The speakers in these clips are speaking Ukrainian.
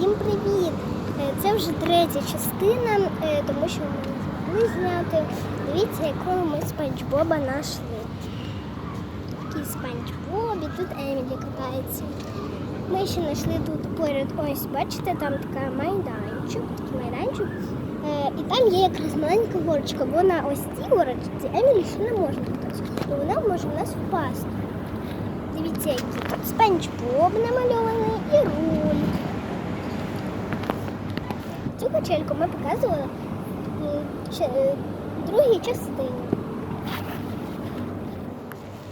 Всім привіт! Е, Це вже третя частина, е, тому що ми не зняти. Дивіться, якого ми спанч Боба знайшли. Такий спанч Боб, і тут Емілі катається. Ми ще знайшли тут поряд, ось, бачите, там така майданчик, такий майданчик. Е, І там є якраз маленька горочка, бо на ось цій горочці Емілі ще не можна кататися, вона може в нас впасти. Дивіться, який тут спанч Боб намальований і руль. Цю качельку ми показували в е, другій частині.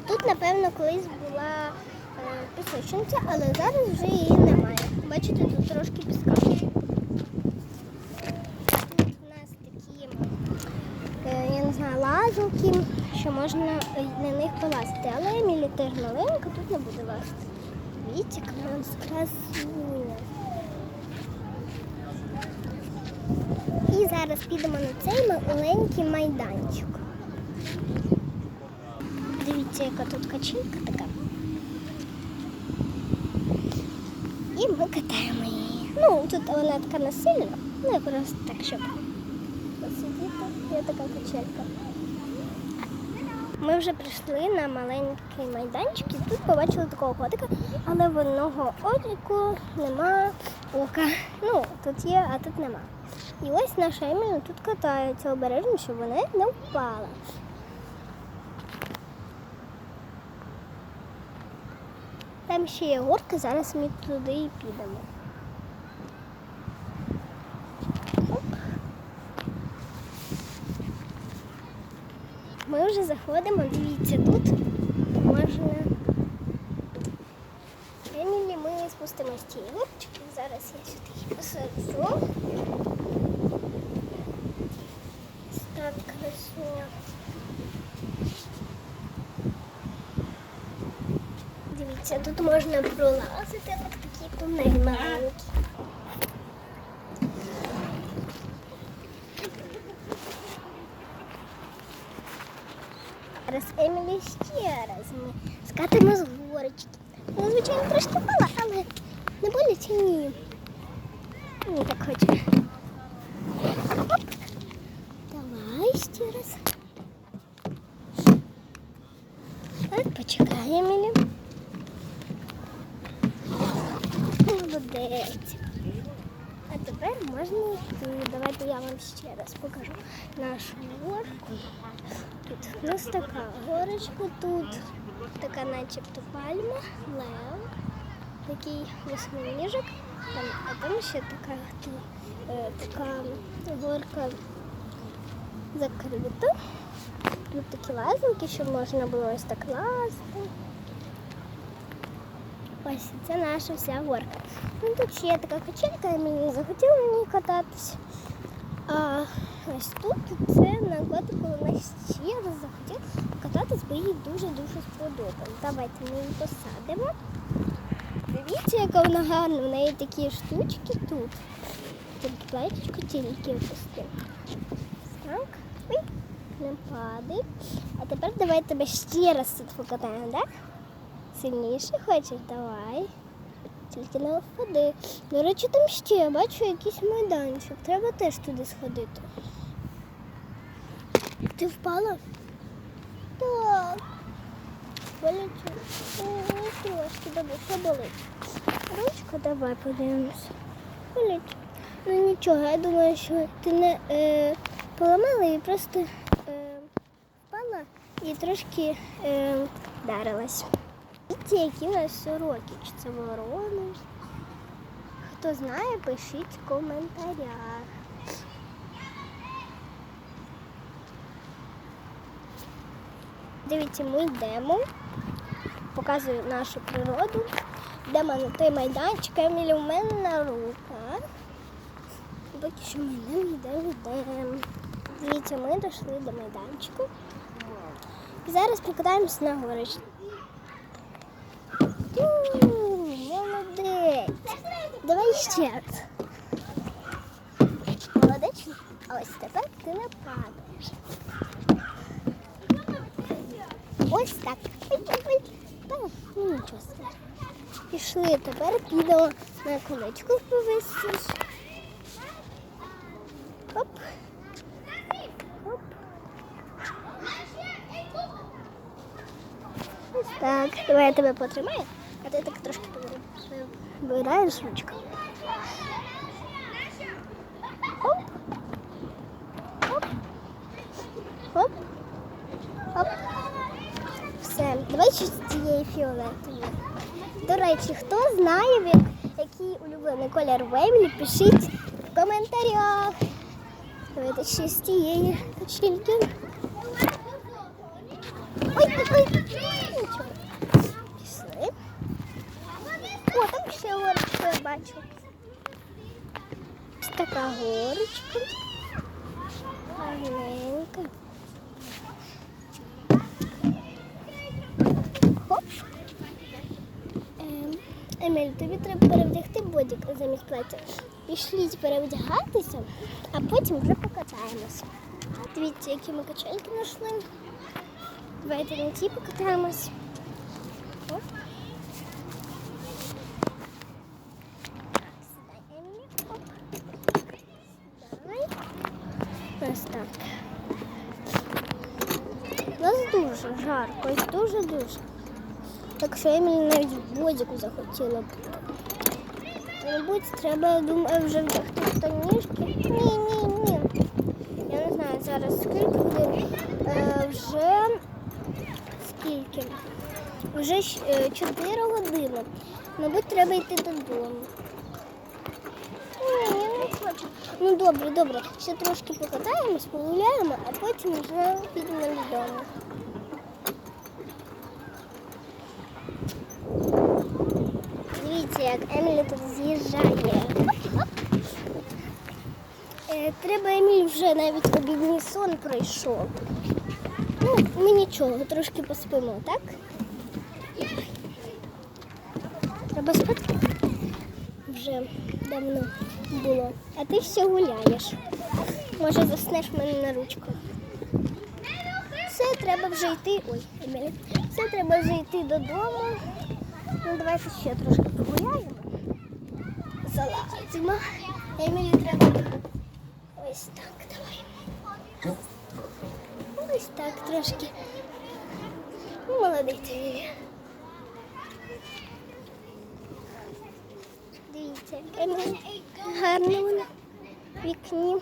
Тут, напевно, колись була е, пісочниця, але зараз вже її немає. Бачите, тут трошки піска. Тут у нас такі, е, я лазалки, що можна е, на них полазити. Але Емілі теж маленька, тут не буде лазити. Яка у нас красуня. І зараз підемо на цей маленький майданчик. Дивіться, яка тут качелька така. І ми катаємо її. Ну, тут вона така не сильна, ну я просто так, щоб посидіти. Є така качелька. Ми вже прийшли на маленький майданчик і тут побачили такого котика, але в одного обліку нема ока. Ну, тут є, а тут нема. І ось наша Емілі тут катається обережно, щоб вона не впала. Там ще є горка, зараз ми туди і підемо. Ми вже заходимо, дивіться, тут можна. Цієї горочки. Зараз я сюди її посаджу. Так красиво. Дивіться, тут можна пролазити, так такі тунель маленькі. Зараз Емілі ще раз ми скатимо з горочки. Вона, звичайно, трошки впала, але не боляче ні. Ні, так хоче. Оп. Давай ще раз. Так, почекай, Емілі. Молодець. А тепер можна йти. Давайте я вам ще раз покажу нашу горку. Тут у нас така горочка, тут така начебто пальма, лев, такий восьминіжок, там, а там ще така, е, така горка закрита. Тут такі лазинки, щоб можна було ось так лазити. Ось це наша вся горка. Ну, тут ще є така качелька, я мені захотіла на ній кататись. А ось тут це на вона ще раз захотіла кататись, бо їй дуже-дуже сподобалось. Давайте ми її посадимо. Дивіться, яка вона гарна, в неї такі штучки тут. Тільки платічко тільки опусти. Так, ой, не падай. А тепер давай тебе ще раз тут покатаємо, так? Сильніше хочеш? Давай. Тільки не впади. До речі, там ще я бачу якийсь майданчик. Треба теж туди сходити. Ти впала? Так. Боляче. Трошки добре, що болить. Ручка, давай подивимося. Болить. Ну нічого, я думаю, що ти не е, поламала і просто е, впала і трошки е, вдарилась. Дивіться, які у нас сороки, чи це ворони. Хто знає, пишіть в коментарях. Дивіться, ми йдемо, показую нашу природу. Йдемо на той майданчик, Емілі у мене на руках. Поки що ми не йдемо, йдемо. Дивіться, ми дійшли до майданчику. І зараз покатаємося на горищі. М, Молодець. Давай ще раз. Молодець. Ось тепер ти не падаєш. Ось так. Ой, ой, ой. Та, ну, нічого страшного. Пішли, тепер підемо на колечко повисиш. Хоп. Хоп. Ось так. Давай я тебе потримаю, а ти так трошки вибираєш ручку. Хоп. Хоп. Хоп. Все. З цієї фіолетової. До речі, хто знає, який улюблений колір Веймлі, пишіть в коментарях. Давайте ще з тієї качельки. Ой, ой, ой. Нічого. Пішли. О, там ще горочку я бачу. Ось така горочка. Ем, Еміль, тобі треба перевдягти бодік замість плаття. Пішліть перевдягатися, а потім вже покатаємося. Дивіться, які ми качельки знайшли. Давайте на ті покатаємось. Оп. Ось так. У нас дуже жарко, ось дуже-дуже. Так що Емілі навіть в бодіку захотіла бути. Мабуть, треба, я думаю, вже вдягти штанішки. Ні, ні, ні. Я не знаю зараз скільки годин. Е, вже скільки? Вже щ- е, 4 години. Мабуть, треба йти додому. Ні, я не хочу. Ну добре, добре. Ще трошки покатаємось, погуляємо, а потім вже підемо додому. Як Емілі тут з'їжджає. Е, Треба Еміль вже навіть обідній сон пройшов. Ну, ми нічого, трошки поспимо, так? Треба спати. Вже давно було. А ти ще гуляєш. Може заснеш мене на ручку. Все, треба вже йти. Ой, Емілі. Все, треба вже йти додому. Ну, давайте ще трошки погуляємо. Залазимо. Емілі треба. Ось так, давай. Ось так трошки. Ну, молодець. Дивіться. Гарно вона вікні.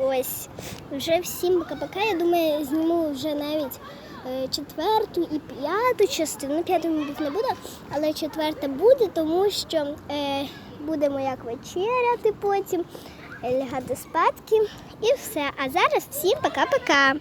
Ось вже всім пока-пока. Я думаю, зніму вже навіть е, четверту і п'яту частину. Ну, п'яту, мабуть, не буде, але четверта буде, тому що е, будемо як вечеряти потім, е, лягати спадки і все. А зараз всім пока-пока.